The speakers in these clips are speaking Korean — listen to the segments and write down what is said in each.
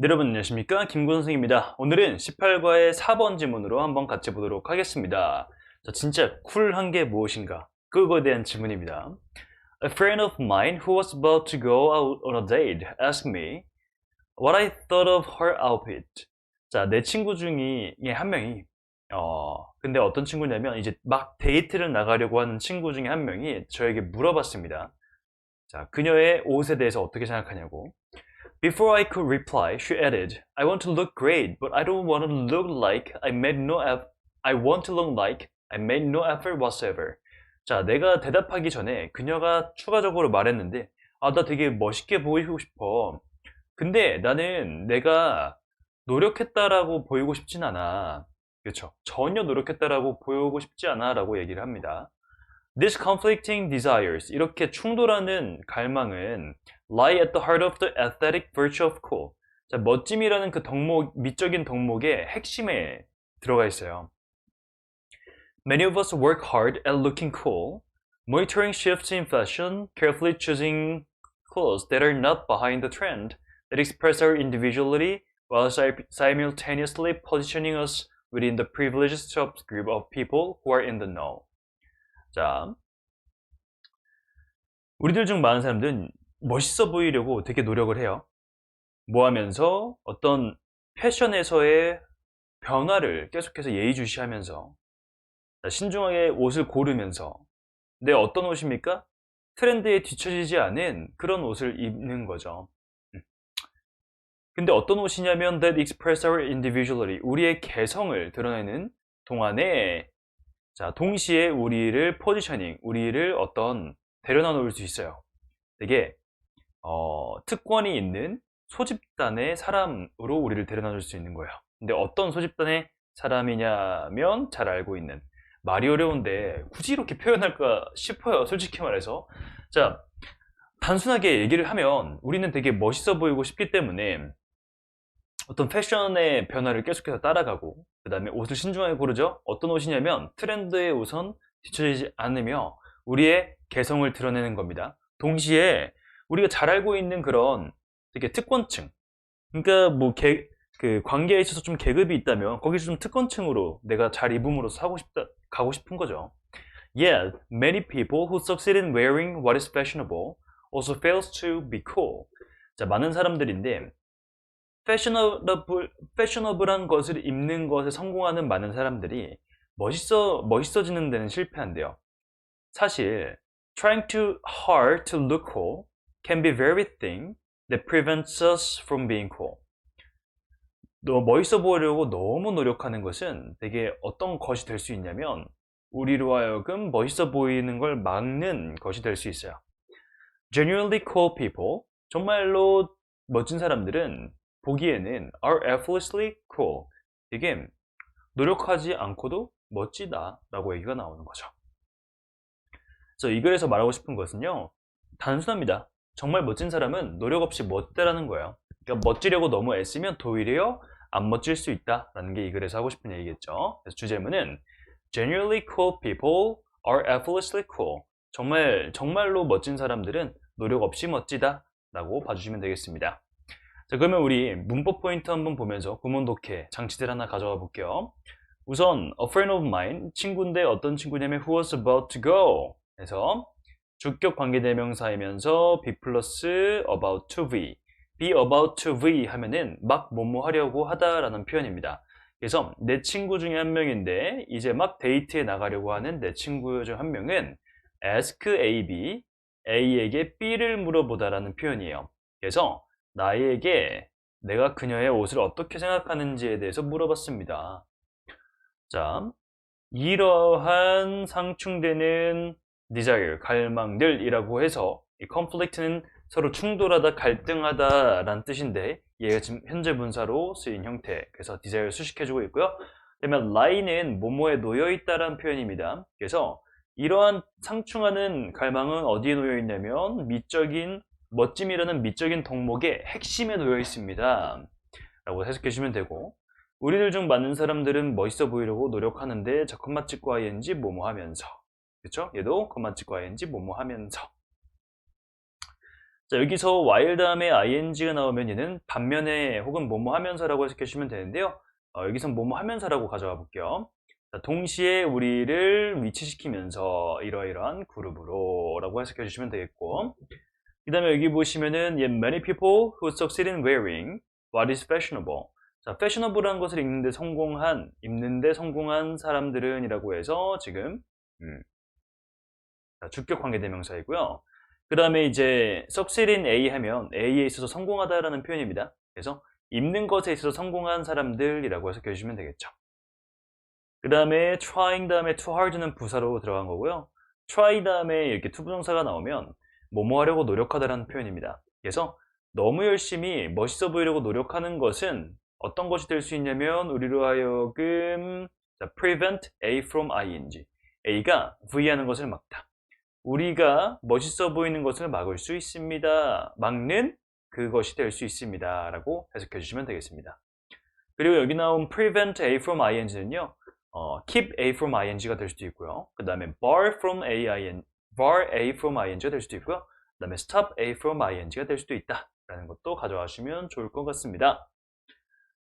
네, 여러분 안녕하십니까? 김구선생입니다. 오늘은 18과의 4번 지문으로 한번 같이 보도록 하겠습니다. 자, 진짜 쿨한 게 무엇인가? 그거에 대한 질문입니다. A friend of mine who was about to go out on a date asked me what I thought of her outfit. 자, 내 친구 중에 한 명이 어, 근데 어떤 친구냐면 이제 막 데이트를 나가려고 하는 친구 중에 한 명이 저에게 물어봤습니다. 자, 그녀의 옷에 대해서 어떻게 생각하냐고 Before I could reply, she added, I want to look great, but I don't want to look like I made no eff- I want to look like I made no effort whatsoever. 자, 내가 대답하기 전에 그녀가 추가적으로 말했는데, 아, 나 되게 멋있게 보이고 싶어. 근데 나는 내가 노력했다라고 보이고 싶진 않아. 그렇죠. 전혀 노력했다라고 보이고 싶지 않아 라고 얘기를 합니다. These conflicting desires, 이렇게 충돌하는 갈망은 lie at the heart of the aesthetic virtue of cool. 자, 멋짐이라는 그 덕목, 미적인 덕목의 핵심에 들어가 있어요. Many of us work hard at looking cool, monitoring shifts in fashion, carefully choosing clothes that are not behind the trend, that express our individuality while si- simultaneously positioning us within the privileged subgroup of people who are in the know. 자, 우리들 중 많은 사람들은 멋있어 보이려고 되게 노력을 해요. 뭐 하면서 어떤 패션에서의 변화를 계속해서 예의주시하면서 자, 신중하게 옷을 고르면서 내 어떤 옷입니까? 트렌드에 뒤처지지 않은 그런 옷을 입는 거죠. 음. 근데 어떤 옷이냐면 that express our individuality 우리의 개성을 드러내는 동안에 자 동시에 우리를 포지셔닝 우리를 어떤 데려다 놓을 수 있어요. 되게 어, 특권이 있는 소집단의 사람으로 우리를 데려다 줄 수 있는 거예요. 근데 어떤 소집단의 사람이냐면 잘 알고 있는 말이 어려운데 굳이 이렇게 표현할까 싶어요. 솔직히 말해서. 자, 단순하게 얘기를 하면 우리는 되게 멋있어 보이고 싶기 때문에 어떤 패션의 변화를 계속해서 따라가고 그 다음에 옷을 신중하게 고르죠. 어떤 옷이냐면 트렌드에 우선 뒤처지지 않으며 우리의 개성을 드러내는 겁니다. 동시에 우리가 잘 알고 있는 그런 되게 특권층 그러니까 뭐 개, 그 관계에 있어서 좀 계급이 있다면 거기서 좀 특권층으로 내가 잘 입음으로써 하고 싶다 가고 싶은 거죠. Yet, many people who succeed in wearing what is fashionable also fails to be cool. 자, 많은 사람들인데 패셔너블 패셔너블한 것을 입는 것에 성공하는 많은 사람들이 멋있어 멋있어지는 데는 실패한대요. 사실 trying too hard to look cool can be very thing that prevents us from being cool. 너 멋있어 보이려고 너무 노력하는 것은 되게 어떤 것이 될 수 있냐면 우리로 하여금 멋있어 보이는 걸 막는 것이 될 수 있어요. Genuinely cool people, 정말로 멋진 사람들은 보기에는 are effortlessly cool. 이게 노력하지 않고도 멋지다 라고 얘기가 나오는 거죠. 그래서 이 글에서 말하고 싶은 것은요, 단순합니다. 정말 멋진 사람은 노력 없이 멋대라는 거예요. 그러니까 멋지려고 너무 애쓰면 도리어 안 멋질 수 있다 라는 게 이 글에서 하고 싶은 얘기겠죠. 그래서 주제문은 Genuinely cool people are effortlessly cool. 정말 정말로 멋진 사람들은 노력 없이 멋지다 라고 봐주시면 되겠습니다. 자, 그러면 우리 문법 포인트 한번 보면서 구문 독해 장치들 하나 가져와 볼게요. 우선 a friend of mine 친구인데 어떤 친구냐면 who was about to go 해서 주격 관계대명사이면서 be 플러스 about to be be about to be 하면은 막 뭐뭐 하려고 하다라는 표현입니다. 그래서 내 친구 중에 한 명인데 이제 막 데이트에 나가려고 하는 내 친구 중 한 명은 ask A, B, A에게 B를 물어보다라는 표현이에요. 그래서 나에게 내가 그녀의 옷을 어떻게 생각하는지에 대해서 물어봤습니다. 자, 이러한 상충되는 desire, 갈망들이라고 해서 이 conflict는 서로 충돌하다, 갈등하다 라는 뜻인데 얘가 지금 현재 분사로 쓰인 형태. 그래서 desire 수식해주고 있고요. 그다음에 lie는 뭐뭐에 놓여 있다라는 표현입니다. 그래서 이러한 상충하는 갈망은 어디에 놓여 있냐면 미적인 멋짐이라는 미적인 덕목의 핵심에 놓여 있습니다. 라고 해석해 주시면 되고 우리들 중 많은 사람들은 멋있어 보이려고 노력하는데 저 컴마 찍고 ing 뭐뭐 하면서 그쵸? 얘도 컴마 찍고 ing 뭐뭐 하면서 자, 여기서 while 다음에 ing가 나오면 얘는 반면에 혹은 뭐뭐 하면서라고 해석해 주시면 되는데요. 어, 여기선 뭐뭐 하면서라고 가져와 볼게요. 자, 동시에 우리를 위치시키면서 이러이러한 그룹으로 라고 해석해 주시면 되겠고 그 다음에 여기 보시면은 yeah, many people who succeed in wearing what is fashionable 자, fashionable라는 것을 읽는데 성공한, 입는데 성공한 사람들은 이라고 해서 지금 음, 자, 주격 관계대명사이고요. 그 다음에 이제 succeed in A 하면 A에 있어서 성공하다라는 표현입니다. 그래서 입는 것에 있어서 성공한 사람들이라고 해석해 주시면 되겠죠. 그 다음에 trying 다음에 too hard는 부사로 들어간 거고요. try 다음에 이렇게 투부정사가 나오면 뭐뭐 하려고 노력하다라는 표현입니다. 그래서 너무 열심히 멋있어 보이려고 노력하는 것은 어떤 것이 될 수 있냐면 우리로 하여금 자, prevent A from ing A가 V 하는 것을 막다. 우리가 멋있어 보이는 것을 막을 수 있습니다. 막는 그것이 될 수 있습니다. 라고 해석해 주시면 되겠습니다. 그리고 여기 나온 prevent A from ing는요. 어, keep A from ing가 될 수도 있고요. 그 다음에 bar from AIN, bar A from ing가 될 수도 있고요. 그 다음에 stop A from ing가 될 수도 있다. 라는 것도 가져가시면 좋을 것 같습니다.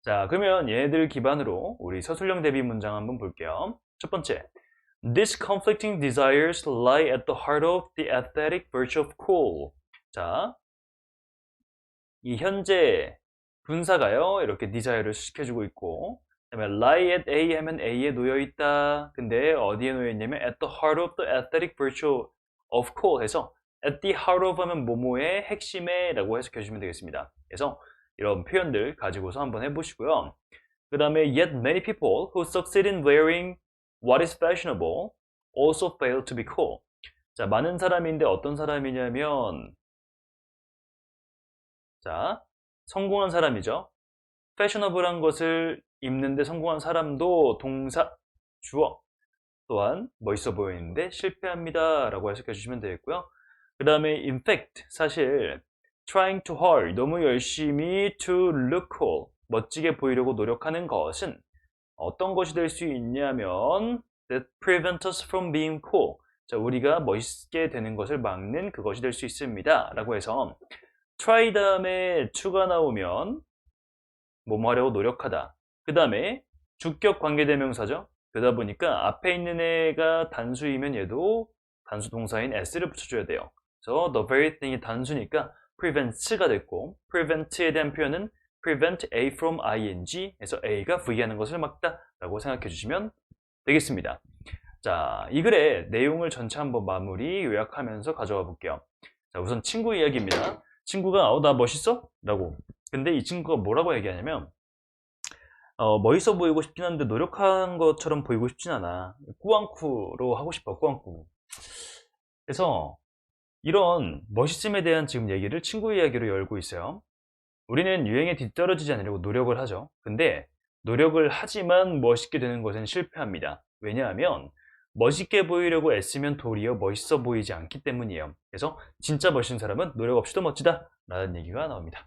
자, 그러면 얘네들 기반으로 우리 서술형 대비 문장 한번 볼게요. 첫 번째. These conflicting desires lie at the heart of the aesthetic virtue of cool. 자, 이 현재 분사가요, 이렇게 desire를 시켜주고 있고, 그 다음에 lie at A 하면 A에 놓여 있다. 근데 어디에 놓여 있냐면 at the heart of the aesthetic virtue of cool 해서 at the heart of 하면 뭐뭐의 핵심에 라고 해석해 주시면 되겠습니다. 그래서 이런 표현들 가지고서 한번 해보시고요. 그 다음에 yet many people who succeed in wearing what is fashionable also fail to be cool. 자, 많은 사람인데 어떤 사람이냐면 자, 성공한 사람이죠. 패셔너블한 것을 입는데 성공한 사람도 동사, 주어 또한 멋있어 보이는데 실패합니다 라고 해석해 주시면 되겠고요. 그 다음에 in fact 사실 trying too hard 너무 열심히 to look cool 멋지게 보이려고 노력하는 것은 어떤 것이 될 수 있냐면 that prevent us from being cool. 자, 우리가 멋있게 되는 것을 막는 그것이 될 수 있습니다 라고 해서 try 다음에 to가 나오면 뭐뭐 하려고 노력하다. 그 다음에 주격 관계대명사죠 그러다 보니까 앞에 있는 애가 단수이면 얘도 단수 동사인 s를 붙여줘야 돼요. 그래서 the very thing이 단수니까 prevents가 됐고 prevent에 대한 표현은 prevent A from ing 해서 A가 V 하는 것을 막다 라고 생각해 주시면 되겠습니다. 자, 이 글의 내용을 전체 한번 마무리 요약하면서 가져와 볼게요. 자, 우선 친구 이야기입니다. 친구가 어, 나 멋있어? 라고. 근데 이 친구가 뭐라고 얘기하냐면 어, 멋있어 보이고 싶진 않은데 노력한 것처럼 보이고 싶진 않아 꾸안꾸로 하고 싶어 꾸안꾸 그래서 이런 멋있음에 대한 지금 얘기를 친구 이야기로 열고 있어요. 우리는 유행에 뒤떨어지지 않으려고 노력을 하죠. 근데 노력을 하지만 멋있게 되는 것은 실패합니다. 왜냐하면 멋있게 보이려고 애쓰면 도리어 멋있어 보이지 않기 때문이에요. 그래서 진짜 멋있는 사람은 노력 없이도 멋지다 라는 얘기가 나옵니다.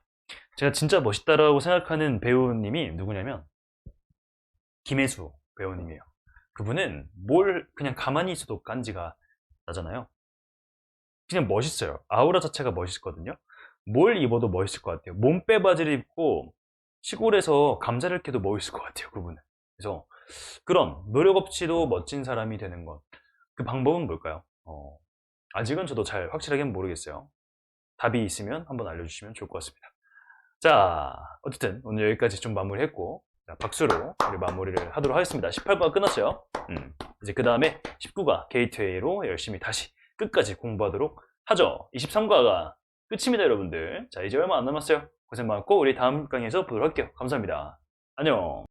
제가 진짜 멋있다라고 생각하는 배우님이 누구냐면 김혜수 배우님이에요. 그분은 뭘 그냥 가만히 있어도 간지가 나잖아요. 그냥 멋있어요. 아우라 자체가 멋있거든요. 뭘 입어도 멋있을 것 같아요. 몸빼 바지를 입고 시골에서 감자를 캐도 멋있을 것 같아요. 그분은. 그래서 그런 노력 없이도 멋진 사람이 되는 것. 그 방법은 뭘까요? 어, 아직은 저도 잘 확실하게는 모르겠어요. 답이 있으면 한번 알려주시면 좋을 것 같습니다. 자, 어쨌든 오늘 여기까지 좀 마무리했고 자, 박수로 우리 마무리를 하도록 하겠습니다. 18과가 끝났어요. 음, 이제 그 다음에 19과 게이트웨이로 열심히 다시 끝까지 공부하도록 하죠. 23과가 끝입니다, 여러분들. 자, 이제 얼마 안 남았어요. 고생 많았고, 우리 다음 강의에서 보도록 할게요. 감사합니다. 안녕.